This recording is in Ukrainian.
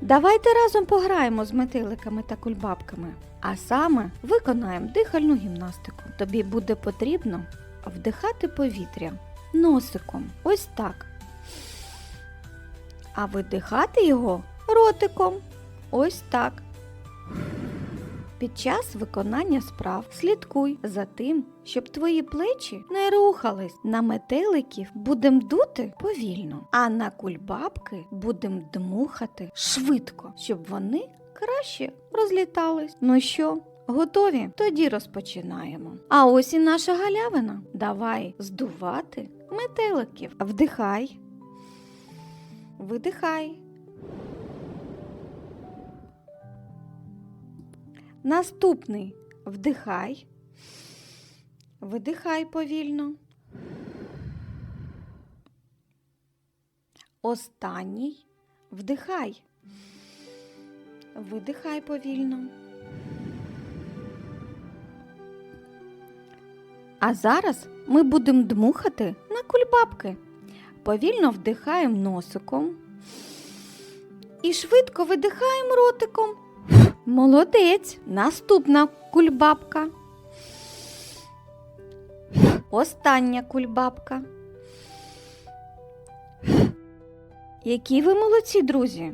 Давайте разом пограємо з метеликами та кульбабками. А саме виконаємо дихальну гімнастику. Тобі буде потрібно вдихати повітря носиком. Ось так. А видихати його ротиком. Ось так. Під час виконання справ слідкуй за тим, щоб твої плечі не рухались. На метеликів будем дути повільно, а на кульбабки будем дмухати швидко, щоб вони краще розлітались. Ну що, готові? Тоді розпочинаємо. А ось і наша галявина. Давай здувати метеликів. Вдихай. Видихай. Наступний вдихай, видихай повільно. Останній вдихай, видихай повільно. А зараз ми будемо дмухати на кульбабки. Повільно вдихаємо носиком і швидко видихаємо ротиком. Молодець. Наступна кульбабка. Остання кульбабка. Які ви молодці, друзі!